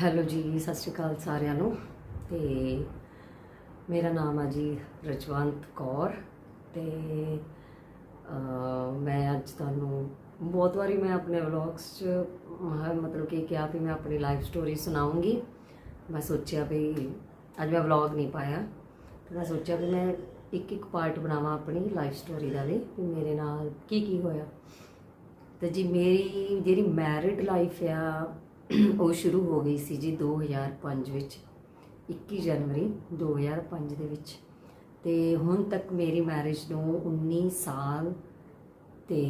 Hello ਜੀ, ਸਤਿ ਸ਼੍ਰੀ ਅਕਾਲ ਸਾਰਿਆਂ ਨੂੰ। ਤੇ ਮੇਰਾ ਨਾਮ ਆ ਜੀ ਰਜਵੰਤ ਕੌਰ ਤੇ ਮੈਂ ਅੱਜ ਤੁਹਾਨੂੰ ਬਹੁਤ ਵਾਰੀ ਮੈਂ ਆਪਣੇ ਵਲੌਗਸ 'ਚ ਮਤਲਬ ਕਿ ਕਿਹਾ ਵੀ ਮੈਂ ਆਪਣੀ ਲਾਈਫ ਸਟੋਰੀ ਸੁਣਾਉਂਗੀ। ਮੈਂ ਸੋਚਿਆ ਵੀ ਅੱਜ ਮੈਂ ਵਲੌਗ ਨਹੀਂ ਪਾਇਆ। ਤੇ ਮੈਂ ਸੋਚਿਆ ਵੀ ਮੈਂ ਇੱਕ ਇੱਕ ਪਾਰਟ ਬਣਾਵਾਂ ਆਪਣੀ ਲਾਈਫ ਸਟੋਰੀ ਦਾ ਵੀ ਵੀ ਮੇਰੇ ਨਾਲ ਕੀ ਕੀ ਹੋਇਆ। ਤੇ ਜੀ ਮੇਰੀ ਜਿਹੜੀ ਮੈਰਿਡ ਲਾਈਫ ਆ ਉਹ ਸ਼ੁਰੂ ਹੋ ਗਈ ਸੀ ਜੀ 2005 ਵਿੱਚ 21 ਜਨਵਰੀ 2005 ਦੇ ਵਿੱਚ। ਤੇ ਹੁਣ ਤੱਕ ਮੇਰੀ ਮੈਰਿਜ ਨੂੰ 19 ਸਾਲ ਤੇ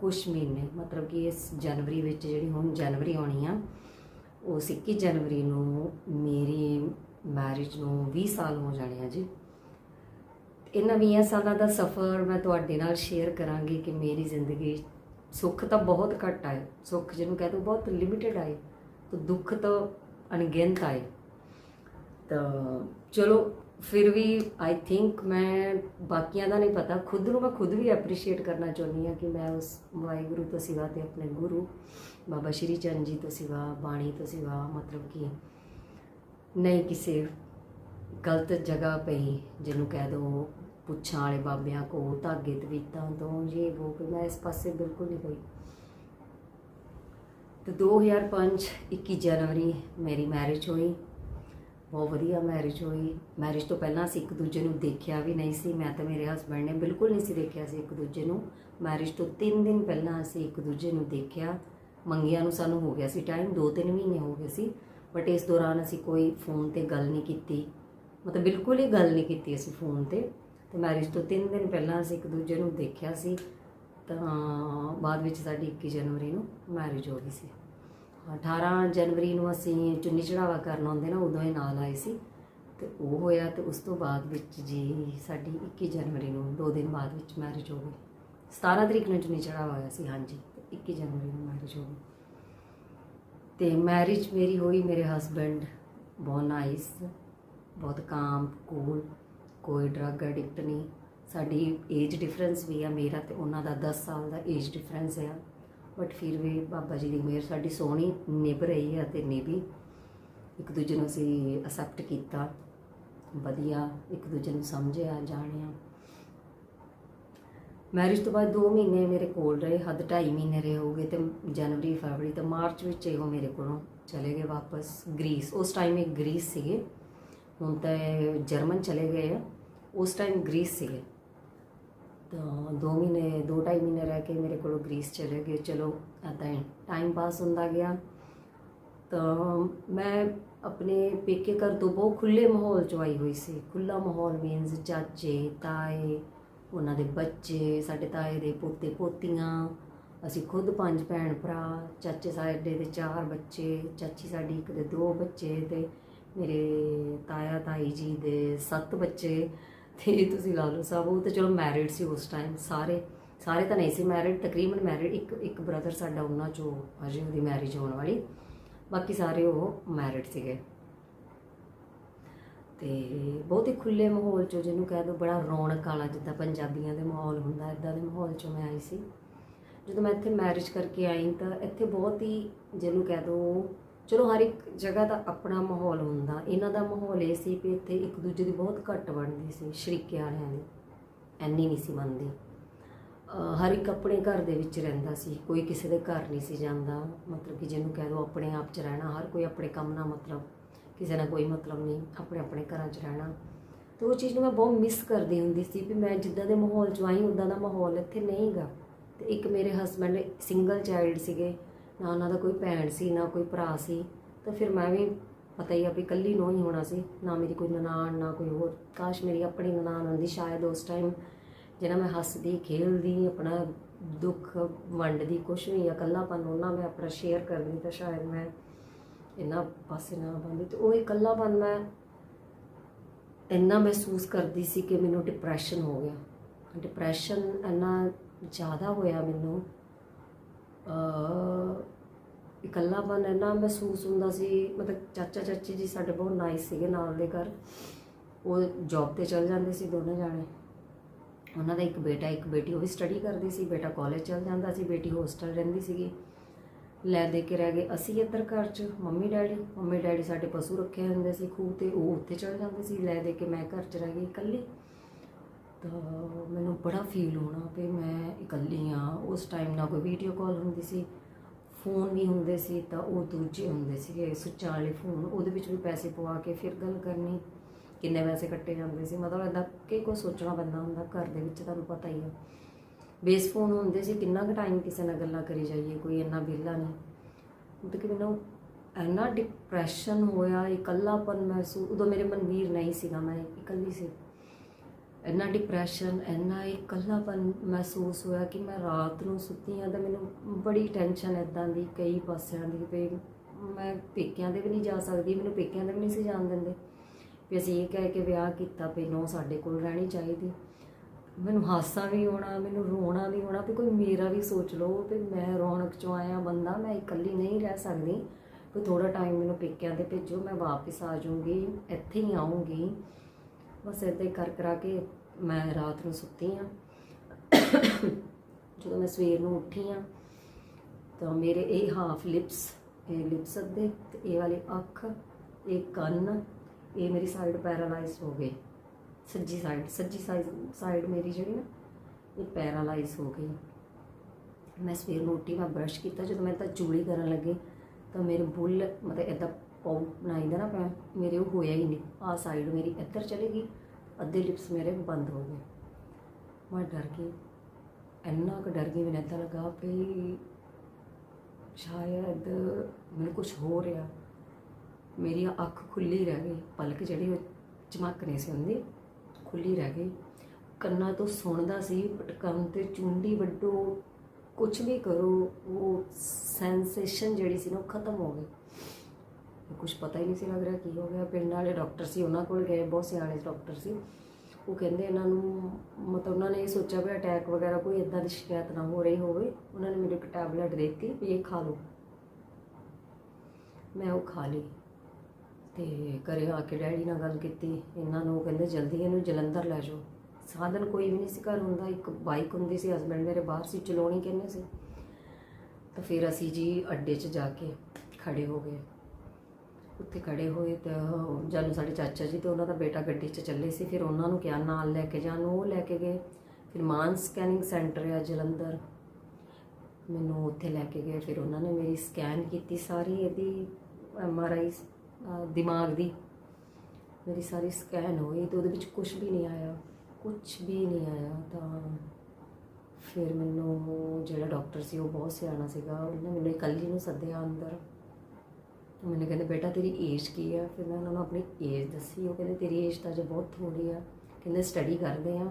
ਕੁਝ ਮਹੀਨੇ, ਮਤਲਬ ਕਿ ਇਸ ਜਨਵਰੀ ਵਿੱਚ ਜਿਹੜੀ ਹੁਣ ਜਨਵਰੀ ਆਉਣੀ ਆ, ਉਸ 21 ਜਨਵਰੀ ਨੂੰ ਮੇਰੀ ਮੈਰਿਜ ਨੂੰ 20 ਸਾਲ ਹੋ ਜਾਣੇ ਆ ਜੀ। ਇਹਨਾਂ 20 ਸਾਲਾਂ ਦਾ ਸਫ਼ਰ ਮੈਂ ਤੁਹਾਡੇ ਨਾਲ ਸ਼ੇਅਰ ਕਰਾਂਗੀ ਕਿ ਮੇਰੀ ਜ਼ਿੰਦਗੀ ਸੁੱਖ ਤਾਂ ਬਹੁਤ ਘੱਟ ਆਏ। ਸੁੱਖ ਜਿਹਨੂੰ ਕਹਿੰਦੇ ਬਹੁਤ ਲਿਮਿਟਿਡ ਆਏ। ਤੇ ਦੁੱਖ ਤਾਂ ਅਣਗਿਣਤ ਆਏ। ਤਾਂ ਚਲੋ, ਫਿਰ ਵੀ ਆਈ ਥਿੰਕ ਮੈਂ ਬਾਕੀਆਂ ਦਾ ਨਹੀਂ ਪਤਾ। ਖੁਦ ਨੂੰ ਮੈਂ ਖੁਦ ਵੀ ਐਪਰੀਸ਼ੀਏਟ ਕਰਨਾ ਚਾਹੁੰਦੀ ਹਾਂ ਕਿ ਮੈਂ ਉਸ ਵਾਹਿਗੁਰੂ ਤੋਂ ਸਿਵਾ ਤੇ ਆਪਣੇ ਗੁਰੂ, ਬਾਬਾ ਸ਼੍ਰੀ ਚੰਦ ਜੀ ਤੋਂ ਸਿਵਾ, ਬਾਣੀ ਤੋਂ ਸਿਵਾ, ਮਤਲਬ ਕਿ ਨਹੀਂ ਕਿਸੇ ਗਲਤ ਜਗ੍ਹਾ ਪਈ ਜਿਹਨੂੰ ਕਹਿ ਦੋ ਪੁੱਛਾਂ ਵਾਲੇ ਬਾਬਿਆਂ ਕੋ ਧਾਗੇ ਤਵੀਤਾਂ ਤੋਂ, ਜੇ ਉਹ ਮੈਂ ਇਸ ਪਾਸੇ ਬਿਲਕੁਲ ਨਹੀਂ ਪਈ ਤੇ 2005 21 ਜਨਵਰੀ ਮੇਰੀ ਮੈਰਿਜ ਹੋਈ। ਬਹੁਤ ਵਧੀਆ ਮੈਰਿਜ ਹੋਈ। ਮੈਰਿਜ ਤੋਂ ਪਹਿਲਾਂ ਅਸੀਂ ਇੱਕ ਦੂਜੇ ਨੂੰ ਦੇਖਿਆ ਵੀ ਨਹੀਂ ਸੀ। ਮੈਂ ਤੇ ਮੇਰੇ ਹਸਬੰਡ ਨੇ ਬਿਲਕੁਲ ਨਹੀਂ ਸੀ ਦੇਖਿਆ ਸੀ ਇੱਕ ਦੂਜੇ ਨੂੰ। ਮੈਰਿਜ ਤੋਂ 3 ਦਿਨ ਪਹਿਲਾਂ ਅਸੀਂ ਇੱਕ ਦੂਜੇ ਨੂੰ ਦੇਖਿਆ। ਮੰਗਿਆਂ ਨੂੰ ਸਾਨੂੰ ਹੋ ਗਿਆ ਸੀ ਟਾਈਮ 2-3 ਮਹੀਨੇ ਹੋ ਗਏ ਸੀ। ਬਟ ਇਸ ਦੌਰਾਨ ਅਸੀਂ ਕੋਈ ਫੋਨ ਤੇ ਗੱਲ ਨਹੀਂ ਕੀਤੀ। ਮਤਲਬ ਬਿਲਕੁਲ ਹੀ ਗੱਲ ਨਹੀਂ ਕੀਤੀ ਅਸੀਂ ਫੋਨ ਤੇ। ਤੇ ਮੈਰਿਜ ਤੋਂ 3 ਦਿਨ ਪਹਿਲਾਂ ਅਸੀਂ ਇੱਕ ਦੂਜੇ ਨੂੰ ਦੇਖਿਆ ਸੀ, ਤਾਂ ਬਾਅਦ ਵਿੱਚ ਸਾਡੀ 21 ਜਨਵਰੀ ਨੂੰ ਮੈਰਿਜ ਹੋ ਗਈ ਸੀ। 18 ਜਨਵਰੀ ਨੂੰ ਅਸੀਂ ਚੁੰਨੀ ਚੜਾਵਾ ਕਰਨ ਆਉਂਦੇ ਨਾ, ਉਦੋਂ ਇਹ ਨਾਲ ਆਏ ਸੀ। ਤੇ ਉਹ ਹੋਇਆ ਤੇ ਉਸ ਤੋਂ ਬਾਅਦ ਵਿੱਚ ਜੀ ਸਾਡੀ 21 ਜਨਵਰੀ ਨੂੰ 2 ਦਿਨ ਬਾਅਦ ਵਿੱਚ ਮੈਰਿਜ ਹੋ ਗਈ। 17 ਤਰੀਕ ਨੂੰ ਚੁੰਨੀ ਚੜਾਵਾ ਹੋਇਆ ਸੀ, ਹਾਂਜੀ, ਤੇ 21 ਜਨਵਰੀ ਨੂੰ ਮੈਰਿਜ ਹੋ ਗਈ। ਤੇ ਮੈਰਿਜ ਮੇਰੀ ਹੋਈ ਮੇਰੇ ਹਸਬੰਡ ਬਹੁਤ ਨਾਈਸ ਬਹੁਤ ਕਾਮ ਕੂਲ ਕੋਈ ਡਰੱਗ ਐਡਿਕਟ ਨਹੀਂ। ਸਾਡੀ ਏਜ ਡਿਫਰੈਂਸ ਵੀ ਆ ਮੇਰਾ ਤੇ ਉਹਨਾਂ ਦਾ 10 ਸਾਲ ਦਾ ਏਜ ਡਿਫਰੈਂਸ ਆ। ਬਟ ਫਿਰ ਵੀ ਬਾਬਾ ਜੀ ਦੀ ਮਿਹਰ ਸਾਡੀ ਸੋਹਣੀ ਨਿਭ ਰਹੀ ਆ ਤੇ ਨਿਭੀ। ਇੱਕ ਦੂਜੇ ਨੂੰ ਅਸੀਂ ਅਸੈਪਟ ਕੀਤਾ। ਵਧੀਆ ਇੱਕ ਦੂਜੇ ਨੂੰ ਸਮਝਿਆ, ਜਾਣਿਆ। ਮੈਰਿਜ ਤੋਂ ਬਾਅਦ 2 ਮਹੀਨੇ ਮੇਰੇ ਕੋਲ ਰਹੇ, ਹੱਦ 2.5 ਮਹੀਨੇ ਰਹੇ ਹੋਗੇ ਤੇ ਜਨਵਰੀ, ਫਰਵਰੀ ਤੇ ਮਾਰਚ ਵਿੱਚ ਇਹੋ ਮੇਰੇ ਕੋਲੋਂ ਚਲੇ ਗਏ ਵਾਪਸ। ਗ੍ਰੀਸ, ਉਸ ਟਾਈਮ ਇਹ ਗ੍ਰੀਸ ਸੀਗੇ। ਹੁਣ ਤਾਂ ਜਰਮਨ ਚਲੇ ਗਏ ਆ। ਉਸ ਟਾਈਮ ਗ੍ਰੀਸ ਸੀਗੇ। ਤਾਂ 2 ਮਹੀਨੇ 2.5 ਮਹੀਨੇ ਰਹਿ ਕੇ ਮੇਰੇ ਕੋਲੋਂ ਗ੍ਰੀਸ ਚਲੇ ਗਏ। ਚਲੋ ਐਦਾਂ ਟਾਈਮ ਪਾਸ ਹੁੰਦਾ ਗਿਆ। ਤਾਂ ਮੈਂ ਆਪਣੇ ਪੇਕੇ ਘਰ ਤੋਂ ਬਹੁਤ ਖੁੱਲੇ ਮਾਹੌਲ ਚ ਆਈ ਹੋਈ ਸੀ। ਖੁੱਲਾ ਮਾਹੌਲ ਮੀਨਸ ਚਾਚੇ, ਤਾਏ, ਉਹਨਾਂ ਦੇ ਬੱਚੇ, ਸਾਡੇ ਤਾਏ ਦੇ ਪੋਤੇ ਪੋਤੀਆਂ, ਅਸੀਂ ਖੁਦ ਪੰਜ ਭੈਣ ਭਰਾ, ਚਾਚੇ ਸਾਡੇ ਦੇ ਚਾਰ ਬੱਚੇ, ਚਾਚੀ ਸਾਡੀ ਇੱਕ ਦੇ ਦੋ ਬੱਚੇ ਤੇ ਮੇਰੇ ਤਾਇਆ ਤਾਈ ਜੀ ਦੇ ਸੱਤ ਬੱਚੇ ਤੇ ਤੁਸੀਂ ਲਾ ਲਓ ਸਭ, ਉਹ ਤੇ ਚਲੋ ਮੈਰਿਡ ਸੀ ਉਸ ਟਾਈਮ ਸਾਰੇ। ਸਾਰੇ ਤਾਂ ਨਹੀਂ ਸੀ ਮੈਰਿਡ ਤਕਰੀਬਨ ਮੈਰਿਡ ਇੱਕ ਇੱਕ ਬ੍ਰਦਰ ਸਾਡਾ ਉਹਨਾਂ ਚੋਂ ਅਜੇ ਉਹਦੀ ਮੈਰਿਜ ਹੋਣ ਵਾਲੀ। ਬਾਕੀ ਸਾਰੇ ਉਹ ਮੈਰਿਡ ਸੀਗੇ। ਤੇ ਬਹੁਤ ਹੀ ਖੁੱਲੇ ਮਾਹੌਲ ਚੋਂ ਜਿਹਨੂੰ ਕਹਿ ਦੋ ਬੜਾ ਰੌਣਕ ਵਾਲਾ ਜਿੱਦਾਂ ਪੰਜਾਬੀਆਂ ਦੇ ਮਾਹੌਲ ਹੁੰਦਾ ਇਦਾਂ ਦੇ ਮਾਹੌਲ ਚੋਂ ਮੈਂ ਆਈ ਸੀ। ਜਦੋਂ ਮੈਂ ਇੱਥੇ ਮੈਰਿਜ ਕਰਕੇ ਆਈ ਤਾਂ ਇੱਥੇ ਬਹੁਤ ਹੀ ਜਿਹਨੂੰ ਕਹਿ ਦੋ ਚਲੋ ਹਰ ਇੱਕ ਜਗ੍ਹਾ ਦਾ ਆਪਣਾ ਮਾਹੌਲ ਹੁੰਦਾ। ਇਹਨਾਂ ਦਾ ਮਾਹੌਲ ਇਹ ਸੀ ਕਿ ਇੱਥੇ ਇੱਕ ਦੂਜੇ ਦੀ ਬਹੁਤ ਘੱਟ ਬਣਦੀ ਸੀ, ਸ਼ਰੀਕੇ ਵਾਲਿਆਂ ਦੀ। ਐਨੀ ਨਹੀਂ ਸੀ ਬਣਦੀ। ਹਰ ਇੱਕ ਆਪਣੇ ਘਰ ਦੇ ਵਿੱਚ ਰਹਿੰਦਾ ਸੀ। ਕੋਈ ਕਿਸੇ ਦੇ ਘਰ ਨਹੀਂ ਸੀ ਜਾਂਦਾ। ਮਤਲਬ ਕਿ ਜਿਹਨੂੰ ਕਹਿ ਲਓ ਆਪਣੇ ਆਪ 'ਚ ਰਹਿਣਾ। ਹਰ ਕੋਈ ਆਪਣੇ ਕੰਮ ਨਾਲ ਮਤਲਬ, ਕਿਸੇ ਨਾਲ ਕੋਈ ਮਤਲਬ ਨਹੀਂ। ਆਪਣੇ ਆਪਣੇ ਘਰਾਂ 'ਚ ਰਹਿਣਾ। ਤੇ ਉਹ ਚੀਜ਼ ਨੂੰ ਮੈਂ ਬਹੁਤ ਮਿਸ ਕਰਦੀ ਹੁੰਦੀ ਸੀ ਵੀ ਮੈਂ ਜਿੱਦਾਂ ਦੇ ਮਾਹੌਲ 'ਚ ਆਈ ਉਦਾਂ ਦਾ ਮਾਹੌਲ ਇੱਥੇ ਨਹੀਂਗਾ। ਤੇ ਇੱਕ ਮੇਰੇ ਹਸਬੰਡ ਸਿੰਗਲ ਚਾਈਲਡ ਸੀਗੇ। ਨਾ ਉਹਨਾਂ ਦਾ ਕੋਈ ਭੈਣ ਸੀ, ਨਾ ਕੋਈ ਭਰਾ ਸੀ, ਤਾਂ ਫਿਰ ਮੈਂ ਵੀ ਪਤਾ ਹੀ ਆ ਵੀ ਇਕੱਲੀ ਨੂੰ ਹੀ ਹੋਣਾ ਸੀ, ਨਾ ਮੇਰੀ ਕੋਈ ਨਨਾਣ, ਨਾ ਕੋਈ ਹੋਰ। ਕਾਸ਼ ਮੇਰੀ ਆਪਣੀ ਨਨਾਣ ਹੁੰਦੀ ਸ਼ਾਇਦ ਉਸ ਟਾਈਮ ਜਿਹੜਾ ਮੈਂ ਹੱਸਦੀ, ਖੇਲਦੀ, ਆਪਣਾ ਦੁੱਖ ਵੰਡਦੀ, ਕੁਛ ਵੀ ਆ, ਇਕੱਲਾਪਨ ਉਹਨਾਂ ਮੈਂ ਆਪਣਾ ਸ਼ੇਅਰ ਕਰਦੀ, ਤਾਂ ਸ਼ਾਇਦ ਮੈਂ ਇੰਨਾ ਪਾਸੇ ਨਾ ਬੰਦੀ। ਤੇ ਉਹ ਇਕੱਲਾਪਨ ਮੈਂ ਇੰਨਾ ਮਹਿਸੂਸ ਕਰਦੀ ਸੀ ਕਿ ਮੈਨੂੰ ਡਿਪਰੈਸ਼ਨ ਹੋ ਗਿਆ। ਡਿਪਰੈਸ਼ਨ ਇੰਨਾ ਜ਼ਿਆਦਾ ਹੋਇਆ ਮੈਨੂੰ ਇਕੱਲਾਪਨ ਇੰਨਾ ਮਹਿਸੂਸ ਹੁੰਦਾ ਸੀ, ਮਤਲਬ ਚਾਚਾ ਚਾਚੀ ਜੀ ਸਾਡੇ ਬਹੁਤ ਨਾਈਸ ਸੀਗੇ ਨਾਲ ਦੇ ਘਰ। ਉਹ ਜੌਬ ਤੇ ਚਲ ਜਾਂਦੇ ਸੀ ਦੋਨੇ ਜਾਣੇ। ਉਹਨਾਂ ਦਾ ਇੱਕ ਬੇਟਾ, ਇੱਕ ਬੇਟੀ, ਉਹ ਵੀ ਸਟੱਡੀ ਕਰਦੀ ਸੀ। ਬੇਟਾ ਕਾਲਜ ਚਲ ਜਾਂਦਾ ਸੀ, ਬੇਟੀ ਹੋਸਟਲ ਰਹਿੰਦੀ ਸੀਗੀ। ਲੈ ਦੇ ਕੇ ਰਹਿ ਗਏ ਅਸੀਂ ਇੱਧਰ ਘਰ 'ਚ, ਮੰਮੀ ਡੈਡੀ। ਮੰਮੀ ਡੈਡੀ ਸਾਡੇ ਪਸ਼ੂ ਰੱਖੇ ਹੁੰਦੇ ਸੀ ਖੂਹ ਤੇ, ਉਹ ਉੱਥੇ ਚੜ ਜਾਂਦੇ ਸੀ। ਲੈ ਦੇ ਕੇ ਮੈਂ ਘਰ 'ਚ ਰਹਿ ਗਈ ਇਕੱਲੀ। ਤਾਂ ਮੈਨੂੰ ਬੜਾ ਫੀਲ ਹੋਣਾ ਵੀ ਮੈਂ ਇਕੱਲੀ ਆ ਉਸ ਟਾਈਮ ਨਾ ਕੋਈ ਵੀਡੀਓ ਕਾਲ ਹੁੰਦੀ ਸੀ ਫੋਨ ਵੀ ਹੁੰਦੇ ਸੀ ਤਾਂ ਉਹ ਦੂਜੇ ਹੁੰਦੇ ਸੀਗੇ ਸੁੱਚਾਂ ਵਾਲੇ ਫੋਨ ਉਹਦੇ ਵਿੱਚ ਵੀ ਪੈਸੇ ਪਵਾ ਕੇ ਫਿਰ ਗੱਲ ਕਰਨੀ, ਕਿੰਨੇ ਪੈਸੇ ਕੱਟੇ ਜਾਂਦੇ ਸੀ। ਮਤਲਬ ਇਦਾਂ ਕਿ ਕੋਈ ਸੋਚਣਾ ਪੈਂਦਾ ਹੁੰਦਾ, ਘਰ ਦੇ ਵਿੱਚ ਤੁਹਾਨੂੰ ਪਤਾ ਹੀ ਆ। ਬੇਸ ਫੋਨ ਹੁੰਦੇ ਸੀ, ਕਿੰਨਾ ਕੁ ਟਾਈਮ ਕਿਸੇ ਨਾਲ ਗੱਲਾਂ ਕਰੀ ਜਾਈਏ, ਕੋਈ ਇੰਨਾ ਵਿਹਲਾ ਨਹੀਂ। ਮਤਲਬ ਕਿ ਮੈਨੂੰ ਇੰਨਾ ਡਿਪਰੈਸ਼ਨ ਹੋਇਆ, ਇਕੱਲਾਪਨ ਮਹਿਸੂਸ ਉਦੋਂ ਮੇਰੇ ਮਨਵੀਰ ਨਹੀਂ ਸੀਗਾ, ਮੈਂ ਇਕੱਲੀ ਸੀ। ਇੰਨਾ ਡਿਪਰੈਸ਼ਨ ਇੰਨਾ ਇਕੱਲਾਪਨ ਮਹਿਸੂਸ ਹੋਇਆ ਕਿ ਮੈਂ ਰਾਤ ਨੂੰ ਸੁੱਤੀ ਹਾਂ ਤਾਂ ਮੈਨੂੰ ਬੜੀ ਟੈਨਸ਼ਨ ਇਦਾਂ ਦੀ ਕਈ ਪਾਸਿਆਂ ਦੀ ਵੀ ਮੈਂ ਪੇਕਿਆਂ ਦੇ ਵੀ ਨਹੀਂ ਜਾ ਸਕਦੀ, ਮੈਨੂੰ ਪੇਕਿਆਂ ਦੇ ਵੀ ਨਹੀਂ ਸੀ ਜਾਣ ਦਿੰਦੇ। ਵੀ ਅਸੀਂ ਇਹ ਕਹਿ ਕੇ ਵਿਆਹ ਕੀਤਾ ਵੀ ਨੋ ਸਾਡੇ ਕੋਲ ਰਹਿਣੀ ਚਾਹੀਦੀ। ਮੈਨੂੰ ਹਾਸਾ ਵੀ ਆਉਣਾ ਮੈਨੂੰ ਰੋਣਾ ਵੀ ਆਉਣਾ ਵੀ ਕੋਈ ਮੇਰਾ ਵੀ ਸੋਚ ਲਓ ਵੀ ਮੈਂ ਰੌਣਕ ਚੋਂ ਆਇਆ ਬੰਦਾ, ਮੈਂ ਇਕੱਲੀ ਨਹੀਂ ਰਹਿ ਸਕਦੀ। ਵੀ ਥੋੜਾ ਟਾਈਮ ਮੈਨੂੰ ਪੇਕਿਆਂ ਦੇ ਭੇਜੋ, ਮੈਂ ਵਾਪਸ ਆ ਜਾਊਂਗੀ, ਇੱਥੇ ਹੀ ਆਉਂਗੀ ਬਸ ਏਦਾਂ ਹੀ ਕਰ ਕਰਾ ਕੇ ਮੈਂ ਰਾਤ ਨੂੰ ਸੁੱਤੀ ਆ। ਜਦੋਂ ਮੈਂ ਸਵੇਰ ਨੂੰ ਉੱਠੀ ਆ, ਤਾਂ ਮੇਰੇ ਇਹ ਹਾਫ ਲਿਪਸ ਇਹ ਲਿਪਸ ਅੱਧੇ ਤੇ ਇਹ ਵਾਲੀ ਅੱਖ, ਇਹ ਕੰਨ, ਇਹ ਮੇਰੀ ਸਾਈਡ ਪੈਰਾਲਾਈਜ਼ ਹੋ ਗਈ ਸੱਜੀ ਸਾਈਡ ਸੱਜੀ ਸਾਈਡ ਮੇਰੀ ਜਿਹੜੀ ਨਾ, ਇਹ ਪੈਰਾਲਾਈਜ਼ ਹੋ ਗਈ। ਮੈਂ ਸਵੇਰ ਨੂੰ ਉੱਠੀ, ਮੈਂ ਬ੍ਰਸ਼ ਕੀਤਾ। ਜਦੋਂ ਮੈਂ ਤਾਂ ਚੂੜੀ ਕਰਨ ਲੱਗੀ, ਤਾਂ ਮੇਰੇ ਬੁੱਲ, ਮਤਲਬ ਇਦਾਂ ਪਾਉ ਬਣਾਈਦਾ ਨਾ ਪਿਆ, ਮੇਰੇ ਉਹ ਹੋਇਆ ਹੀ ਨਹੀਂ। ਆ ਸਾਈਡ ਮੇਰੀ ਇੱਧਰ ਚਲੀ ਗਈ, ਅੱਧੇ ਲਿਪਸ ਮੇਰੇ ਬੰਦ ਹੋ ਗਏ। ਮੈਂ ਡਰ ਗਈ। ਇੰਨਾ ਕੁ ਡਰ ਗਈ, ਮੈਨੂੰ ਇੱਦਾਂ ਲੱਗਾ ਵੀ ਸ਼ਾਇਦ ਮੈਨੂੰ ਕੁਝ ਹੋ ਰਿਹਾ। ਮੇਰੀ ਅੱਖ ਖੁੱਲੀ ਰਹਿ ਗਈ। ਪਲਕ ਜਿਹੜੀ ਚਮਕ ਨਹੀਂ ਸੀ ਹੁੰਦੀ ਖੁੱਲੀ ਰਹਿ ਗਈ। ਕੰਨਾਂ ਤੋਂ ਸੁਣਦਾ ਸੀ ਬਟ ਤੇ ਚੁੰਡੀ ਵੱਡੋ ਕੁਝ ਵੀ ਕਰੋ, ਉਹ ਸੈਂਸੇਸ਼ਨ ਜਿਹੜੀ ਸੀ ਨਾ ਉਹ ਖਤਮ ਹੋ ਗਈ। ਕੁਝ ਪਤਾ ਹੀ ਨਹੀਂ ਸੀ ਲੱਗ ਰਿਹਾ ਕੀ ਹੋ ਗਿਆ। ਪਿੰਡ ਵਾਲੇ ਡਾਕਟਰ ਸੀ, ਉਹਨਾਂ ਕੋਲ ਗਏ, ਬਹੁਤ ਸਿਆਣੇ ਡਾਕਟਰ ਸੀ। ਉਹ ਕਹਿੰਦੇ ਇਹਨਾਂ ਨੂੰ, ਮਤਲਬ ਉਹਨਾਂ ਨੇ ਇਹ ਸੋਚਿਆ ਵੀ ਅਟੈਕ ਵਗੈਰਾ ਕੋਈ ਇਦਾਂ ਦੀ ਸ਼ਿਕਾਇਤ ਨਾ ਹੋ ਰਹੀ ਹੋਵੇ। ਉਹਨਾਂ ਨੇ ਮੈਨੂੰ ਇੱਕ ਟੈਬਲੇਟ ਦੇ ਦਿੱਤੀ ਵੀ ਇਹ ਖਾ ਲਓ। ਮੈਂ ਉਹ ਖਾ ਲਈ ਤੇ ਘਰੇ ਆ ਕੇ ਡੈਡੀ ਨਾਲ ਗੱਲ ਕੀਤੀ। ਇਹਨਾਂ ਨੂੰ ਕਹਿੰਦੇ, ਜਲਦੀ ਇਹਨੂੰ ਜਲੰਧਰ ਲੈ ਜਾਓ। ਸਾਧਨ ਕੋਈ ਵੀ ਨਹੀਂ ਸੀ ਘਰ ਹੁੰਦਾ। ਇੱਕ ਬਾਈਕ ਹੁੰਦੀ ਸੀ ਹਸਬੰਡ ਮੇਰੇ ਬਾਹਰ ਸੀ, ਚਲਾਉਣੀ ਕਹਿੰਦੇ ਸੀ। ਤਾਂ ਫਿਰ ਅਸੀਂ ਜੀ ਅੱਡੇ 'ਚ ਜਾ ਕੇ ਖੜੇ ਹੋ ਗਏ। ਉੱਥੇ ਖੜੇ ਹੋਏ ਤਾਂ ਜਾਨੂੰ ਸਾਡੇ ਚਾਚਾ ਜੀ ਤੇ ਉਹਨਾਂ ਦਾ ਬੇਟਾ ਗੱਡੀ 'ਚ ਚੱਲੇ ਸੀ, ਫਿਰ ਉਹਨਾਂ ਨੂੰ ਕਿਹਾ ਨਾਲ ਲੈ ਕੇ ਜਾਣ, ਉਹ ਲੈ ਕੇ ਗਏ। ਫਿਰ ਮਾਨ ਸਕੈਨਿੰਗ ਸੈਂਟਰ ਆ ਜਲੰਧਰ। ਮੈਨੂੰ ਉੱਥੇ ਲੈ ਕੇ ਗਏ, ਫਿਰ ਉਹਨਾਂ ਨੇ ਮੇਰੀ ਸਕੈਨ ਕੀਤੀ ਸਾਰੀ ਇਹਦੀ, ਐਮ ਆਰ ਆਈ ਦਿਮਾਗ ਦੀ। ਮੇਰੀ ਸਾਰੀ ਸਕੈਨ ਹੋਈ ਤੇ ਉਹਦੇ ਵਿੱਚ ਕੁਝ ਵੀ ਨਹੀਂ ਆਇਆ ਕੁਝ ਵੀ ਨਹੀਂ ਆਇਆ ਤਾਂ ਫਿਰ ਮੈਨੂੰ ਜਿਹੜਾ ਡਾਕਟਰ ਸੀ ਉਹ ਬਹੁਤ ਸਿਆਣਾ ਸੀਗਾ, ਉਹਨੇ ਮੈਨੂੰ ਇਕੱਲੀ ਨੂੰ ਸੱਦਿਆ ਅੰਦਰ। ਮੈਨੂੰ ਕਹਿੰਦੇ, ਬੇਟਾ, ਤੇਰੀ ਏਜ ਕੀ ਆ? ਫਿਰ ਮੈਂ ਉਹਨਾਂ ਨੂੰ ਆਪਣੀ ਏਜ ਦੱਸੀ। ਉਹ ਕਹਿੰਦੇ, ਤੇਰੀ ਏਜ ਤਾਂ ਅਜੇ ਬਹੁਤ ਥੋੜੀ ਆ। ਕਹਿੰਦੇ ਸਟੱਡੀ ਕਰਦੇ ਆ।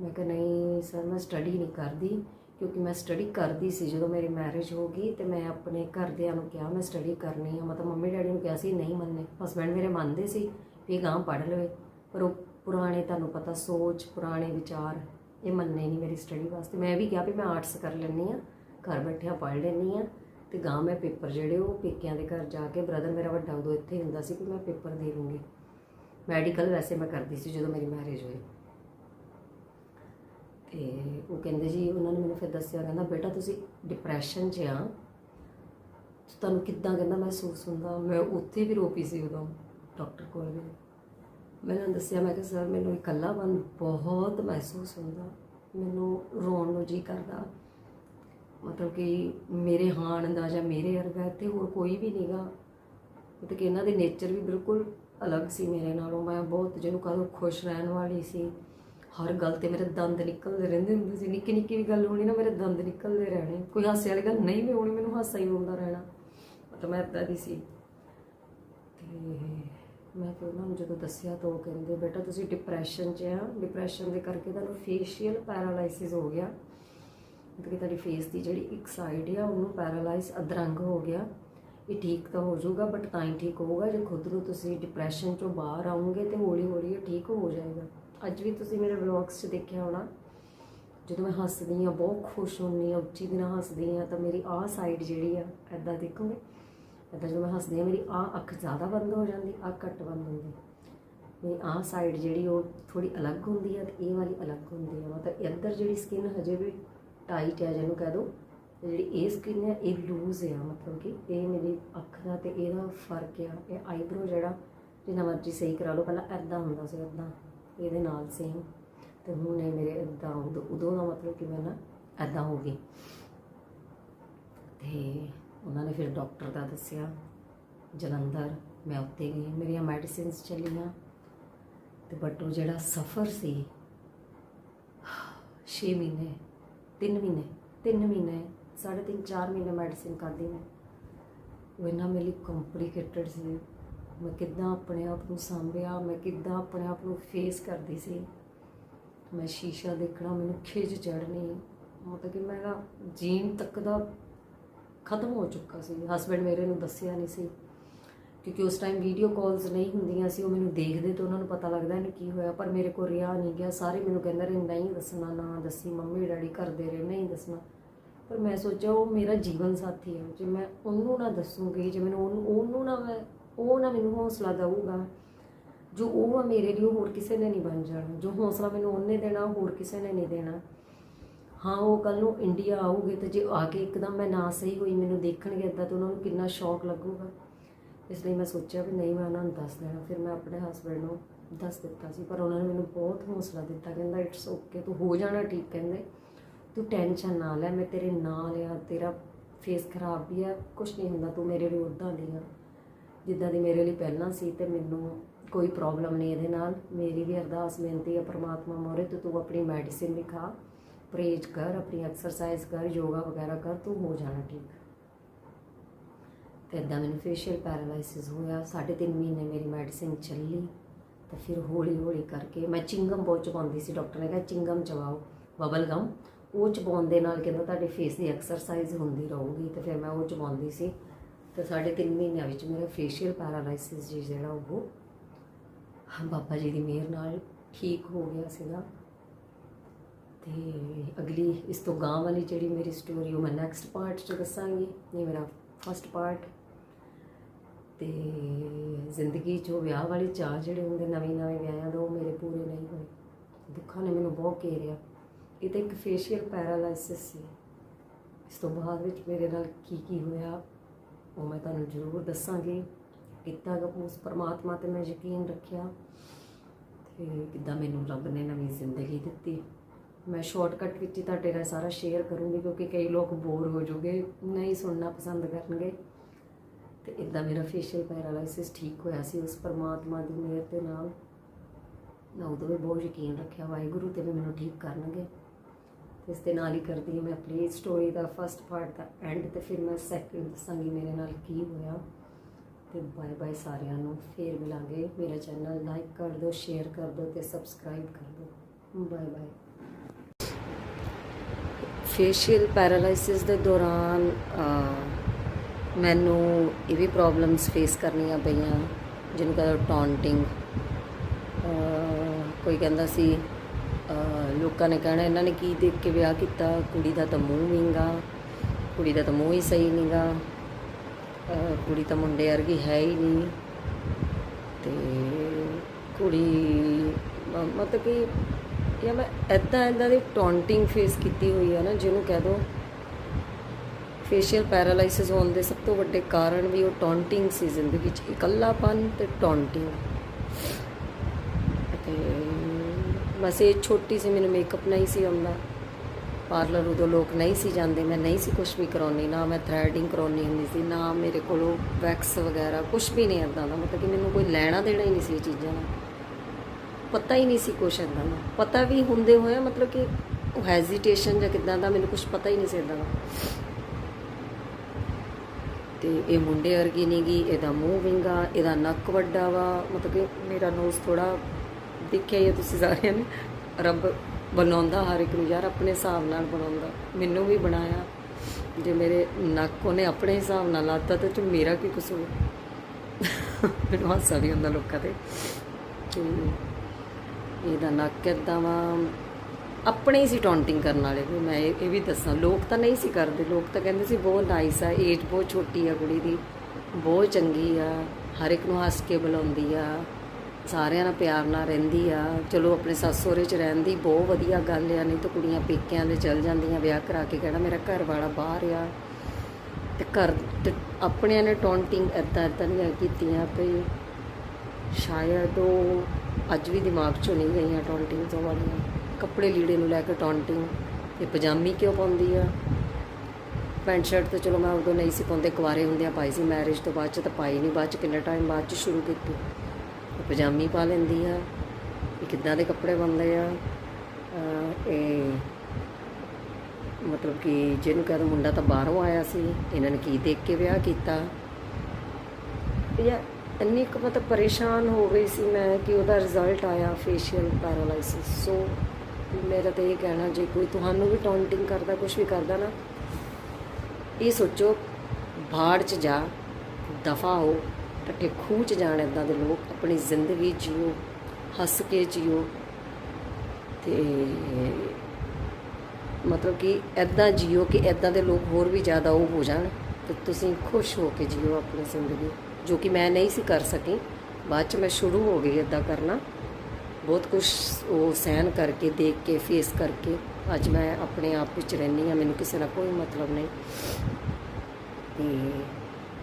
ਮੈਂ ਕਿਹਾ, ਨਹੀਂ ਸਰ ਮੈਂ ਸਟੱਡੀ ਨਹੀਂ ਕਰਦੀ, ਕਿਉਂਕਿ ਮੈਂ ਸਟੱਡੀ ਕਰਦੀ ਸੀ ਜਦੋਂ ਮੇਰੀ ਮੈਰਿਜ ਹੋ ਗਈ ਤੇ ਮੈਂ ਆਪਣੇ ਘਰਦਿਆਂ ਨੂੰ ਕਿਹਾ, ਮੈਂ ਸਟੱਡੀ ਕਰਨੀ ਆ। ਮਤਲਬ ਮੰਮੀ ਡੈਡੀ ਨੂੰ ਕਿਹਾ ਸੀ, ਨਹੀਂ ਮੰਨੇ। ਹਸਬੰਡ ਮੇਰੇ ਮੰਨਦੇ ਸੀ ਵੀ ਇਹ ਗਾਂ ਪੜ੍ਹ ਲਵੇ, ਪਰ ਉਹ ਪੁਰਾਣੇ, ਤੁਹਾਨੂੰ ਪਤਾ, ਸੋਚ, ਪੁਰਾਣੇ ਵਿਚਾਰ, ਇਹ ਮੰਨੇ ਨਹੀਂ ਮੇਰੀ ਸਟੱਡੀ ਵਾਸਤੇ। ਮੈਂ ਵੀ ਕਿਹਾ ਵੀ ਮੈਂ ਆਰਟਸ ਕਰ ਲੈਂਦੀ ਆ, ਘਰ ਬੈਠਿਆਂ ਪੜ੍ਹ ਲੈਂਦੀ ਆ। ਤੇ ਗਾਂ ਮੈਂ ਪੇਪਰ ਜਿਹੜੇ ਉਹ ਪੇਕਿਆਂ ਦੇ ਘਰ ਜਾ ਕੇ ਬ੍ਰਦਰ ਮੇਰਾ ਵੱਡਾ ਉਦੋਂ ਇੱਥੇ ਹੀ ਹੁੰਦਾ ਸੀ ਕਿ ਮੈਂ ਪੇਪਰ ਦੇ ਲੂੰਗੀ ਮੈਡੀਕਲ ਵੈਸੇ ਮੈਂ ਕਰਦੀ ਸੀ ਜਦੋਂ ਮੇਰੀ ਮੈਰਿਜ ਹੋਈ। ਤੇ ਉਹ ਕਹਿੰਦੇ ਜੀ, ਉਹਨਾਂ ਨੇ ਮੈਨੂੰ ਫਿਰ ਦੱਸਿਆ, ਕਹਿੰਦਾ, ਬੇਟਾ, ਤੁਸੀਂ ਡਿਪਰੈਸ਼ਨ 'ਚ ਆ। ਤੁਹਾਨੂੰ ਕਿੱਦਾਂ ਕਹਿੰਦਾ ਮਹਿਸੂਸ ਹੁੰਦਾ? ਮੈਂ ਉੱਥੇ ਵੀ ਰੋ ਪਈ ਸੀ ਉਦੋਂ ਡਾਕਟਰ ਕੋਲ ਵੀ। ਮੈਨੂੰ ਦੱਸਿਆ, ਮੈਂ ਕਿ ਸਰ, ਮੈਨੂੰ ਇਕੱਲਾਪਨ ਬਹੁਤ ਮਹਿਸੂਸ ਹੁੰਦਾ। ਮੈਨੂੰ ਰੋਣ ਨੂੰ ਜੀ ਕਰਦਾ। ਮਤਲਬ ਕਿ ਮੇਰੇ ਹਾਣ ਦਾ ਜਾਂ ਮੇਰੇ ਵਰਗਾ ਇੱਥੇ ਹੋਰ ਕੋਈ ਵੀ ਨਹੀਂਗਾ ਮਤਲਬ ਕਿ ਇਹਨਾਂ ਦੇ ਨੇਚਰ ਵੀ ਬਿਲਕੁਲ ਅਲੱਗ ਸੀ ਮੇਰੇ ਨਾਲੋਂ। ਮੈਂ ਬਹੁਤ ਜਿਹਨੂੰ ਕਹੋ ਖੁਸ਼ ਰਹਿਣ ਵਾਲੀ ਸੀ। ਹਰ ਗੱਲ ਤੇ ਮੇਰੇ ਦੰਦ ਨਿਕਲਦੇ ਰਹਿੰਦੇ ਹੁੰਦੇ ਸੀ। ਨਿੱਕੀ ਨਿੱਕੀ ਵੀ ਗੱਲ ਹੋਣੀ ਨਾ, ਮੇਰੇ ਦੰਦ ਨਿਕਲਦੇ ਰਹਿਣੇ। ਕੋਈ ਹਾਸੇ ਵਾਲੀ ਗੱਲ ਨਹੀਂ ਵੀ ਹੋਣੀ, ਮੈਨੂੰ ਹਾਸਾ ਹੀ ਆਉਂਦਾ ਰਹਿਣਾ। ਮਤਲਬ ਮੈਂ ਇੱਦਾਂ ਦੀ ਸੀ। ਤੇ ਮੈਂ ਫਿਰ ਉਹਨਾਂ ਨੂੰ ਜਦੋਂ ਦੱਸਿਆ ਤਾਂ ਉਹ ਕਹਿੰਦੇ, ਬੇਟਾ, ਤੁਸੀਂ ਡਿਪਰੈਸ਼ਨ 'ਚ ਆ। ਡਿਪਰੈਸ਼ਨ ਦੇ ਕਰਕੇ ਤੁਹਾਨੂੰ ਫੇਸ਼ੀਅਲ ਪੈਰਾਲਾਈਸਿਸ ਹੋ ਗਿਆ। ਕਿ ਤੁਹਾਡੀ ਫੇਸ ਦੀ ਜਿਹੜੀ ਇੱਕ ਸਾਈਡ ਆ, ਉਹਨੂੰ ਪੈਰਾਲਾਈਜ਼ ਅਧਰੰਗ ਹੋ ਗਿਆ। ਇਹ ਠੀਕ ਤਾਂ ਹੋ ਜਾਊਗਾ ਬਟ ਤਾਂ ਹੀ ਠੀਕ ਹੋਊਗਾ। ਜੇ ਖੁਦ ਨੂੰ ਤੁਸੀਂ ਡਿਪਰੈਸ਼ਨ ਚੋਂ ਬਾਹਰ ਆਉਂਗੇ ਤੇ ਹੌਲੀ ਹੌਲੀ ਇਹ ਠੀਕ ਹੋ ਜਾਏਗਾ। ਅੱਜ ਵੀ ਤੁਸੀਂ ਮੇਰੇ ਵਲੌਗਸ 'ਚ ਦੇਖਿਆ ਹੋਣਾ, ਜਦੋਂ ਮੈਂ ਹੱਸਦੀ ਆ ਬਹੁਤ ਖੁਸ਼ ਹੁੰਨੀ ਆ ਉੱਚੀ ਦਿਨਾਂ ਹੱਸਦੀ ਆ ਤਾਂ ਮੇਰੀ ਆਹ ਸਾਈਡ ਜਿਹੜੀ ਆ ਐਦਾਂ ਦੇਖੋਗੇ ਐਦਾਂ ਜਦੋਂ ਮੈਂ ਹੱਸਦੀ ਆ ਮੇਰੀ ਆਹ ਅੱਖ ਜ਼ਿਆਦਾ ਬੰਦ ਹੋ ਜਾਂਦੀ ਆ ਘੱਟ ਬੰਦ ਹੁੰਦੀ। ਮੇਰੀ ਆਹ ਸਾਈਡ ਜਿਹੜੀ ਉਹ ਥੋੜੀ ਅਲੱਗ ਹੁੰਦੀ ਆ, ਤੇ ਇਹ ਵਾਲੀ ਅਲੱਗ ਹੁੰਦੀ ਆ। ਮਤਲਬ ਇੱਧਰ ਜਿਹੜੀ ਸਕਿਨ ਹਜੇ ਵੀ ਟਾਈਟ ਹੈ ਜਿਹਨੂੰ ਕਹਿ ਦੋ ਜਿਹੜੀ ਇਹ ਸਕਿਨ ਹੈ ਇਹ ਲੂਜ਼ ਆ, ਮਤਲਬ ਕਿ ਇਹ ਮੇਰੀ ਅੱਖ ਦਾ ਤੇ ਇਹਦਾ ਫ਼ਰਕ ਆ, ਇਹ ਆਈਬ੍ਰੋ ਜਿਹੜਾ, ਜਿੰਨਾ ਮਰਜ਼ੀ ਸਹੀ ਕਰਾ ਲਓ, ਪਹਿਲਾਂ ਐਦਾਂ ਹੁੰਦਾ ਸੀ ਐਦਾਂ ਇਹਦੇ ਨਾਲ ਸੇਮ ਤੇ ਹੁਣ ਇਹ ਮੇਰੇ ਐਦਾਂ ਉਦੋਂ ਉਦੋਂ ਦਾ ਮਤਲਬ ਕਿ ਮੈਂ ਨਾ ਐਦਾਂ ਹੋ ਗਈ। ਤੇ ਉਹਨਾਂ ਨੇ ਫਿਰ ਡਾਕਟਰ ਦਾ ਦੱਸਿਆ, ਜਲੰਧਰ, ਮੈਂ ਉੱਥੇ ਗਈ, ਮੇਰੀਆਂ ਮੈਡੀਸਿਨਸ ਚੱਲੀਆਂ। ਤੇ ਬਟ ਉਹ ਜਿਹੜਾ ਸਫਰ ਸੀ 6 ਮਹੀਨੇ ਤਿੰਨ ਮਹੀਨੇ ਤਿੰਨ ਮਹੀਨੇ, ਸਾਢੇ ਤਿੰਨ, ਚਾਰ ਮਹੀਨੇ ਮੈਡੀਸਿਨ ਖਾਧੀ ਮੈਂ। ਉਹ ਇੰਨਾ ਮੇਰੇ ਲਈ ਕੰਪਲਿਕੇਟਡ ਸੀ। ਮੈਂ ਕਿੱਦਾਂ ਆਪਣੇ ਆਪ ਨੂੰ ਸੰਭਿਆ, ਮੈਂ ਕਿੱਦਾਂ ਆਪਣੇ ਆਪ ਨੂੰ ਫੇਸ ਕਰਦੀ ਸੀ। ਮੈਂ ਸ਼ੀਸ਼ਾ ਦੇਖਣਾ ਮੈਨੂੰ ਖਿਜ ਚੜਨੀ ਮਤਲਬ ਕਿ ਮੇਰਾ ਜੀਣ ਤੱਕ ਦਾ ਖਤਮ ਹੋ ਚੁੱਕਾ ਸੀ। ਹਸਬੰਡ ਮੇਰੇ ਨੂੰ ਦੱਸਿਆ ਨਹੀਂ ਸੀ। ਕਿਉਂਕਿ ਉਸ ਟਾਈਮ ਵੀਡੀਓ ਕਾਲਸ ਨਹੀਂ ਹੁੰਦੀਆਂ ਸੀ, ਉਹ ਮੈਨੂੰ ਦੇਖਦੇ ਤੇ ਉਹਨਾਂ ਨੂੰ ਪਤਾ ਲੱਗਦਾ ਨਹੀਂ ਕੀ ਹੋਇਆ, ਪਰ ਮੇਰੇ ਕੋਲ ਰਿਹਾ ਨਹੀਂ ਗਿਆ। ਸਾਰੇ ਮੈਨੂੰ ਕਹਿੰਦੇ ਰਹੇ ਨਹੀਂ ਦੱਸਣਾ, ਨਾ ਦੱਸੀ, ਮੰਮੀ ਡੈਡੀ ਕਰਦੇ ਰਹੇ ਨਹੀਂ ਦੱਸਣਾ। ਪਰ ਮੈਂ ਸੋਚਿਆ ਉਹ ਮੇਰਾ ਜੀਵਨ ਸਾਥੀ ਹੈ ਜੇ ਮੈਂ ਉਹਨੂੰ ਨਾ ਦੱਸੂਗੀ, ਜੇ ਮੈਨੂੰ ਉਹਨੂੰ ਉਹਨੂੰ ਨਾ ਮੈਂ, ਉਹ ਨਾ ਮੈਨੂੰ ਹੌਸਲਾ ਦੇਊਗਾ, ਜੋ ਉਹ ਆ ਮੇਰੇ ਲਈ, ਉਹ ਹੋਰ ਕਿਸੇ ਨੇ ਨਹੀਂ ਬਣ ਜਾਣਾ। ਜੋ ਹੌਸਲਾ ਮੈਨੂੰ ਉਹਨੇ ਦੇਣਾ, ਉਹ ਹੋਰ ਕਿਸੇ ਨੇ ਨਹੀਂ ਦੇਣਾ। ਹਾਂ, ਉਹ ਕੱਲ ਨੂੰ ਇੰਡੀਆ ਆਉਗੇ ਤੇ ਜੇ ਆ ਕੇ ਇੱਕਦਮ ਮੈਂ ਨਾ ਸਹੀ ਹੋਈ, ਮੈਨੂੰ ਦੇਖਣਗੇ ਇਦਾਂ ਤਾਂ ਉਹਨਾਂ ਨੂੰ ਕਿੰਨਾ ਸ਼ੌਕ ਲੱਗੂਗਾ। ਇਸ ਲਈ ਮੈਂ ਸੋਚਿਆ ਵੀ ਨਹੀਂ ਮੈਂ ਉਹਨਾਂ ਨੂੰ ਦੱਸ ਦੇਣਾ। ਫਿਰ ਮੈਂ ਆਪਣੇ ਹਸਬੰਡ ਨੂੰ ਦੱਸ ਦਿੱਤਾ ਸੀ, ਪਰ ਉਹਨਾਂ ਨੇ ਮੈਨੂੰ ਬਹੁਤ ਹੌਸਲਾ ਦਿੱਤਾ, ਕਹਿੰਦਾ ਇਟਸ ਓਕੇ ਤੂੰ ਹੋ ਜਾਣਾ ਠੀਕ, ਕਹਿੰਦੇ। ਤੂੰ ਟੈਨਸ਼ਨ ਨਾ ਲੈ, ਮੈਂ ਤੇਰੇ ਨਾਲ ਆ, ਤੇਰਾ ਫੇਸ ਖਰਾਬ ਵੀ ਆ ਕੁਝ ਨਹੀਂ ਹੁੰਦਾ, ਤੂੰ ਮੇਰੇ ਲਈ ਉਦਾਂ ਦੀ ਆ, ਜਿੱਦਾਂ ਦੀ ਮੇਰੇ ਲਈ ਪਹਿਲਾਂ ਸੀ ਤੇ ਮੈਨੂੰ ਕੋਈ ਪ੍ਰੋਬਲਮ ਨਹੀਂ ਇਹਦੇ ਨਾਲ। ਮੇਰੀ ਵੀ ਅਰਦਾਸ, ਬੇਨਤੀ ਹੈ ਪ੍ਰਮਾਤਮਾ ਮੋਰੇ, ਤੇ ਤੂੰ ਆਪਣੀ ਮੈਡੀਸਿਨ ਵੀ ਖਾ ਪ੍ਰੇਜ ਕਰ, ਆਪਣੀ ਐਕਸਰਸਾਈਜ਼ ਕਰ, ਯੋਗਾ ਵਗੈਰਾ ਕਰ, ਤੂੰ ਹੋ ਜਾਣਾ ਠੀਕ। ਤੇ ਇਦਾਂ ਮੈਨੂੰ ਫੇਸ਼ੀਅਲ ਪੈਰਾਲਾਈਸਿਸ ਹੋਇਆ, ਸਾਢੇ ਤਿੰਨ ਮਹੀਨੇ ਮੇਰੀ ਮੈਡੀਸਿਨ ਚੱਲੀ ਤੇ ਫਿਰ ਹੌਲੀ ਹੌਲੀ ਕਰਕੇ ਮੈਂ ਚਿੰਗਮ ਬਹੁਤ ਚਬਾਉਂਦੀ ਸੀ, ਡਾਕਟਰ ਨੇ ਕਿਹਾ ਚਿੰਗਮ ਚਬਾਓ ਬਬਲ ਗਮ ਉਹ ਚਬਾਉਣ ਦੇ ਨਾਲ ਕਹਿੰਦਾ ਤੁਹਾਡੇ ਫੇਸ ਦੀ ਐਕਸਰਸਾਈਜ਼ ਹੁੰਦੀ ਰਹੂਗੀ ਤੇ ਫਿਰ ਮੈਂ ਉਹ ਚਬਾਉਂਦੀ ਸੀ ਤੇ ਸਾਢੇ ਤਿੰਨ ਮਹੀਨਿਆਂ ਵਿੱਚ ਮੇਰਾ ਫੇਸ਼ੀਅਲ ਪੈਰਾਲਾਈਸਿਸ ਜੀ ਜਿਹੜਾ ਉਹ ਬਾਬਾ ਜੀ ਦੀ ਮਿਹਰ ਨਾਲ ਠੀਕ ਹੋ ਗਿਆ ਸੀਗਾ ਤੇ ਅਗਲੀ ਇਸ ਤੋਂ ਗਾਂ ਵਾਲੀ ਜਿਹੜੀ ਮੇਰੀ ਸਟੋਰੀ ਉਹ ਮੈਂ ਨੈਕਸਟ ਪਾਰਟ 'ਚ ਦੱਸਾਂਗੀ, ਇਹ ਮੇਰਾ ਫਸਟ ਪਾਰਟ ਤੇ ਜ਼ਿੰਦਗੀ 'ਚ ਉਹ ਵਿਆਹ ਵਾਲੇ ਚਾਹ ਜਿਹੜੇ ਹੁੰਦੇ ਨਵੇਂ ਨਵੇਂ ਵਿਆਹਾਂ ਦੇ, ਉਹ ਮੇਰੇ ਪੂਰੇ ਨਹੀਂ ਹੋਏ। ਦੁੱਖਾਂ ਨੇ ਮੈਨੂੰ ਬਹੁਤ ਘੇਰਿਆ। ਇਹ ਤਾਂ ਇੱਕ ਫੇਸ਼ੀਅਲ ਪੈਰਾਲਾਈਸਿਸ ਸੀ। ਇਸ ਤੋਂ ਬਾਅਦ ਵਿੱਚ ਮੇਰੇ ਨਾਲ ਕੀ ਕੀ ਹੋਇਆ, ਉਹ ਮੈਂ ਤੁਹਾਨੂੰ ਜ਼ਰੂਰ ਦੱਸਾਂਗੀ। ਕਿੱਦਾਂ ਉਸ ਪਰਮਾਤਮਾ ਤੇ ਮੈਂ ਯਕੀਨ ਰੱਖਿਆ ਤੇ ਕਿੱਦਾਂ ਮੈਨੂੰ ਰੱਬ ਨੇ ਨਵੀਂ ਜ਼ਿੰਦਗੀ ਦਿੱਤੀ। ਮੈਂ ਸ਼ਾਰਟਕਟ ਵਿੱਚ ਹੀ ਤੁਹਾਡੇ ਨਾਲ ਸਾਰਾ ਸ਼ੇਅਰ ਕਰੂੰਗੀ ਕਿਉਂਕਿ ਕਈ ਲੋਕ ਬੋਰ ਹੋ ਜਾਓਗੇ, ਨਹੀਂ ਸੁਣਨਾ ਪਸੰਦ ਕਰਨਗੇ। ਤੇ ਇਦਾਂ ਮੇਰਾ ਫੇਸ਼ੀਅਲ ਪੈਰਾਲਾਈਸਿਸ ਠੀਕ ਹੋਇਆ ਸੀ, ਉਸ ਪਰਮਾਤਮਾ ਦੀ ਮਿਹਰ ਦੇ ਨਾਲ। ਮੈਂ ਉਦੋਂ ਵੀ ਬਹੁਤ ਯਕੀਨ ਰੱਖਿਆ, ਵਾਹਿਗੁਰੂ ਤੇ ਵੀ ਮੈਨੂੰ ਠੀਕ ਕਰਨਗੇ। ਤੇ ਇਸ ਦੇ ਨਾਲ ਹੀ ਕਰਦੀ ਹਾਂ ਮੈਂ ਆਪਣੀ ਸਟੋਰੀ ਦਾ ਫਸਟ ਪਾਰਟ ਦਾ ਐਂਡ ਤੇ ਫਿਰ ਮੈਂ ਸੈਕਿੰਡ ਦੱਸਾਂਗੀ ਮੇਰੇ ਨਾਲ ਕੀ ਹੋਇਆ ਤੇ ਬਾਏ ਬਾਏ ਸਾਰਿਆਂ ਨੂੰ। ਫੇਰ ਮਿਲਾਂਗੇ। ਮੇਰਾ ਚੈਨਲ ਲਾਈਕ ਕਰ ਦਿਓ ਸ਼ੇਅਰ ਕਰ ਦਿਓ ਤੇ ਸਬਸਕ੍ਰਾਈਬ ਕਰ ਦਿਓ। ਬਾਏ ਬਾਏ ਫੇਸ਼ੀਅਲ ਪੈਰਾਲਾਈਸਿਸ ਦੇ ਦੌਰਾਨ ਮੈਨੂੰ ਇਹ ਵੀ ਪ੍ਰੋਬਲਮਸ ਫੇਸ ਕਰਨੀਆਂ ਪਈਆਂ, ਜਿਹਨੂੰ ਕਹਿੰਦਾ ਟੌਂਟਿੰਗ ਕੋਈ ਕਹਿੰਦਾ ਸੀ ਲੋਕਾਂ ਨੇ ਕਹਿਣਾ, ਇਹਨਾਂ ਨੇ ਕੀ ਦੇਖ ਕੇ ਵਿਆਹ ਕੀਤਾ? ਕੁੜੀ ਦਾ ਤਾਂ ਮੂੰਹ ਵਿੰਗਾ ਕੁੜੀ ਦਾ ਤਾਂ ਮੂੰਹ ਹੀ ਸਹੀ ਨਹੀਂਗਾ। ਕੁੜੀ ਤਾਂ ਮੁੰਡੇ ਵਰਗੀ ਹੈ ਹੀ ਨਹੀਂ। ਤੇ ਕੁੜੀ ਮਤਲਬ ਕਿ ਇਹ ਮੈਂ ਐਦਾਂ ਐਦਾਂ ਦੀ ਟੌਂਟਿੰਗ ਫੇਸ ਕੀਤੀ ਹੋਈ ਹੈ ਨਾ, ਜਿਹਨੂੰ ਕਹਿ ਦੋ ਫੇਸ਼ੀਅਲ ਪੈਰਾਲਾਈਸਿਸ ਹੋਣ ਦੇ ਸਭ ਤੋਂ ਵੱਡੇ ਕਾਰਨ ਵੀ ਉਹ ਟੌਂਟਿੰਗ ਸੀ ਜ਼ਿੰਦਗੀ 'ਚ, ਇਕੱਲਾਪਨ ਤੇ ਟੌਂਟਿੰਗ ਤੇ ਬਸ ਇਹ ਛੋਟੀ ਸੀ, ਮੈਨੂੰ ਮੇਕਅਪ ਨਹੀਂ ਸੀ ਆਉਂਦਾ। ਪਾਰਲਰ ਉਦੋਂ ਲੋਕ ਨਹੀਂ ਸੀ ਜਾਂਦੇ, ਮੈਂ ਨਹੀਂ ਸੀ ਕੁਝ ਵੀ ਕਰਾਉਣੀ ਨਾ ਮੈਂ ਥ੍ਰੈਡਿੰਗ ਕਰਾਉਣੀ ਹੁੰਦੀ ਸੀ, ਨਾ ਮੇਰੇ ਕੋਲੋਂ ਵੈਕਸ ਵਗੈਰਾ ਕੁਝ ਵੀ ਨਹੀਂ ਇਦਾਂ ਦਾ। ਮਤਲਬ ਕਿ ਮੈਨੂੰ ਕੋਈ ਲੈਣਾ ਦੇਣਾ ਹੀ ਨਹੀਂ ਸੀ ਇਹ ਚੀਜ਼ਾਂ ਦਾ। ਪਤਾ ਹੀ ਨਹੀਂ ਸੀ ਕੁਛ ਇਦਾਂ ਦਾ। ਪਤਾ ਵੀ ਹੁੰਦੇ ਹੋਇਆ ਮਤਲਬ ਕਿ ਉਹ ਹੈਜ਼ਿਟੇਸ਼ਨ ਜਾਂ ਕਿਦਾਂ ਦਾ, ਮੈਨੂੰ ਕੁਝ ਪਤਾ ਹੀ ਨਹੀਂ ਸੀ ਇਦਾਂ ਦਾ। ਤੇ ਇਹ ਮੁੰਡੇ ਵਰਗੀ ਨਹੀਂ ਗੀ, ਇਹਦਾ ਮੂੰਹ ਵਿੰਗਾ, ਇਹਦਾ ਨੱਕ ਵੱਡਾ ਵਾ। ਮਤਲਬ ਕਿ ਮੇਰਾ ਨੋਜ਼ ਥੋੜਾ ਦੇਖਿਆ ਹੀ ਆ ਤੁਸੀਂ ਸਾਰਿਆਂ ਨੇ। ਰੱਬ ਬਣਾਉਂਦਾ, ਹਰ ਇੱਕ ਨੂੰ ਯਾਰ ਆਪਣੇ ਹਿਸਾਬ ਨਾਲ ਬਣਾਉਂਦਾ। ਮੈਨੂੰ ਵੀ ਬਣਾਇਆ। ਜੇ ਮੇਰੇ ਨੱਕ ਉਹਨੇ ਆਪਣੇ ਹਿਸਾਬ ਨਾਲ ਲਾਤਾ ਤੇ ਤੇ ਮੇਰਾ ਕੀ ਕਸੂਰ? ਮੈਨੂੰ ਹਾਸਾ ਵੀ ਹੁੰਦਾ ਲੋਕਾਂ ਤੇ। ਤੇ ਇਹਦਾ ਨੱਕ ਏਦਾਂ ਵਾ? ਆਪਣੇ ਹੀ ਸੀ ਟੌਂਟਿੰਗ ਕਰਨ ਵਾਲੇ ਵੀ ਮੈਂ ਇਹ ਇਹ ਵੀ ਦੱਸਾਂ। ਲੋਕ ਤਾਂ ਨਹੀਂ ਸੀ ਕਰਦੇ। ਲੋਕ ਤਾਂ ਕਹਿੰਦੇ ਸੀ, ਬਹੁਤ ਨਾਈਸ ਆ ਏਜ ਬਹੁਤ ਛੋਟੀ ਆ ਕੁੜੀ ਦੀ। ਬਹੁਤ ਚੰਗੀ ਆ, ਹਰ ਇੱਕ ਨੂੰ ਹੱਸ ਕੇ ਬੁਲਾਉਂਦੀ ਆ। ਸਾਰਿਆਂ ਨਾਲ ਪਿਆਰ ਨਾਲ ਰਹਿੰਦੀ ਆ। ਚਲੋ, ਆਪਣੇ ਸੱਸ ਸਹੁਰੇ 'ਚ ਰਹਿਣ ਦੀ ਬਹੁਤ ਵਧੀਆ ਗੱਲ ਆ। ਨਹੀਂ ਤਾਂ ਕੁੜੀਆਂ ਪੇਕਿਆਂ ਦੇ ਚਲ ਜਾਂਦੀਆਂ, ਵਿਆਹ ਕਰਾ ਕੇ ਕਹਿਣਾ, ਮੇਰਾ ਘਰ ਵਾਲਾ ਬਾਹਰ ਆ। ਤੇ ਘਰ ਤੇ ਆਪਣਿਆਂ ਨੇ ਟੌਂਟਿੰਗ ਏਦਾਂ ਏਦਾਂ ਦੀਆਂ ਕੀਤੀਆਂ ਵੀ ਸ਼ਾਇਦ ਉਹ ਅੱਜ ਵੀ ਦਿਮਾਗ 'ਚੋਂ ਨਹੀਂ ਗਈਆਂ ਟੌਂਟਿੰਗ ਤੋਂ ਵਾਲੀਆਂ। ਕੱਪੜੇ ਲੀੜੇ ਨੂੰ ਲੈ ਕੇ ਟੌਂਟਿੰਗ ਤੇ ਪਜਾਮੀ ਕਿਉਂ ਪਾਉਂਦੀ ਆ? ਪੈਂਟ ਸ਼ਰਟ ਤੇ ਚਲੋ ਮੈਂ ਉਦੋਂ ਨਹੀਂ ਸੀ ਪਾਉਂਦੇ ਕੁਆਰੇ ਹੁੰਦਿਆਂ ਪਾਈ ਸੀ ਮੈਰਿਜ ਤੋਂ ਬਾਅਦ ਚ ਤਾਂ ਪਾਈ ਨਹੀਂ ਬਾਅਦ ਚ ਕਿੰਨਾ ਟਾਈਮ ਬਾਅਦ ਚ ਸ਼ੁਰੂ ਕੀਤੀ। ਤੇ ਪਜਾਮੀ ਪਾ ਲੈਂਦੀ ਆ ਇਹ ਕਿੱਦਾਂ ਦੇ ਕੱਪੜੇ ਪਾਉਂਦੇ ਆ? ਇਹ ਮਤਲਬ ਕਿ ਜਿਹਨੂੰ ਕਹਿੰਦਾ ਮੁੰਡਾ ਤਾਂ ਬਾਹਰੋਂ ਆਇਆ ਸੀ, ਇਹਨਾਂ ਨੇ ਕੀ ਦੇਖ ਕੇ ਵਿਆਹ ਕੀਤਾ? ਯਾ ਇੰਨੀ ਕੁ ਮਤਲਬ ਪਰੇਸ਼ਾਨ ਹੋ ਗਈ ਸੀ ਮੈਂ ਕਿ ਉਹਦਾ ਰਿਜ਼ਲਟ ਆਇਆ ਫੇਸ਼ੀਅਲ ਪੈਰਾਲਾਈਸਿਸ ਸੋ ਮੇਰਾ ਤਾਂ ਇਹ ਕਹਿਣਾ, ਜੇ ਕੋਈ ਤੁਹਾਨੂੰ ਵੀ ਟੌਂਟਿੰਗ ਕਰਦਾ ਕੁਝ ਵੀ ਕਰਦਾ ਨਾ, ਇਹ ਸੋਚੋ, ਬਾੜ ਚ ਜਾ, ਦਫਾ ਹੋ ਟੱਟੇ ਖੂਹ ਚ ਜਾਣ ਇਦਾਂ ਦੇ ਲੋਕ, ਆਪਣੀ ਜ਼ਿੰਦਗੀ ਜੀਓ, ਹੱਸ ਕੇ ਜੀਓ। ਤੇ ਮਤਲਬ ਕਿ ਐਦਾਂ ਜੀਓ ਕਿ ਐਦਾਂ ਦੇ ਲੋਕ ਹੋਰ ਵੀ ਜ਼ਿਆਦਾ ਉਹ ਹੋ ਜਾਣ, ਤੇ ਤੁਸੀਂ ਖੁਸ਼ ਹੋ ਕੇ ਜੀਓ ਆਪਣੀ ਜ਼ਿੰਦਗੀ, ਜੋ ਕਿ ਮੈਂ ਨਹੀਂ ਸੀ ਕਰ ਸਕੀ। ਬਾਅਦ ਚ ਮੈਂ ਸ਼ੁਰੂ ਹੋ ਗਈ ਐਦਾਂ ਕਰਨਾ। ਬਹੁਤ ਕੁਝ ਉਹ ਸਹਿਨ ਕਰਕੇ, ਦੇਖ ਕੇ ਫੇਸ ਕਰਕੇ ਅੱਜ ਮੈਂ ਆਪਣੇ ਆਪ ਵਿੱਚ ਰਹਿੰਦੀ ਆ ਮੈਨੂੰ ਕਿਸੇ ਨਾਲ ਕੋਈ ਮਤਲਬ ਨਹੀਂ। ਤੇ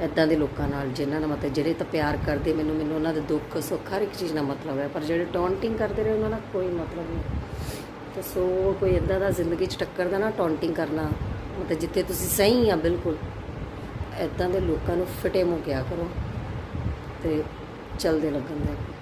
ਐਦਾਂ ਦੇ ਲੋਕਾਂ ਨਾਲ, ਜਿਨ੍ਹਾਂ ਨਾਲ ਮਤਲਬ ਜਿਹੜੇ ਤਾਂ ਪਿਆਰ ਕਰਦੇ, ਮੈਨੂੰ ਮੈਨੂੰ ਉਹਨਾਂ ਦੇ ਦੁੱਖ, ਸੁੱਖ ਹਰ ਇੱਕ ਚੀਜ਼ ਨਾਲ ਮਤਲਬ ਹੈ। ਪਰ ਜਿਹੜੇ ਟੌਂਟਿੰਗ ਕਰਦੇ ਰਹੇ ਉਹਨਾਂ ਨਾਲ ਕੋਈ ਮਤਲਬ ਨਹੀਂ। ਤੇ ਸੋ ਕੋਈ ਇਦਾਂ ਦਾ ਜ਼ਿੰਦਗੀ 'ਚ ਟੱਕਰ ਦਾ ਨਾ ਟੌਂਟਿੰਗ ਕਰਨਾ, ਮਤਲਬ ਜਿੱਥੇ ਤੁਸੀਂ ਸਹੀ ਆ, ਬਿਲਕੁਲ। ਐਦਾਂ ਦੇ ਲੋਕਾਂ ਨੂੰ ਫਟੇ ਮੂੰਹ ਕਿਆ ਕਰੋ। ਤੇ ਚਲਦੇ ਲੱਗਣ ਦੇ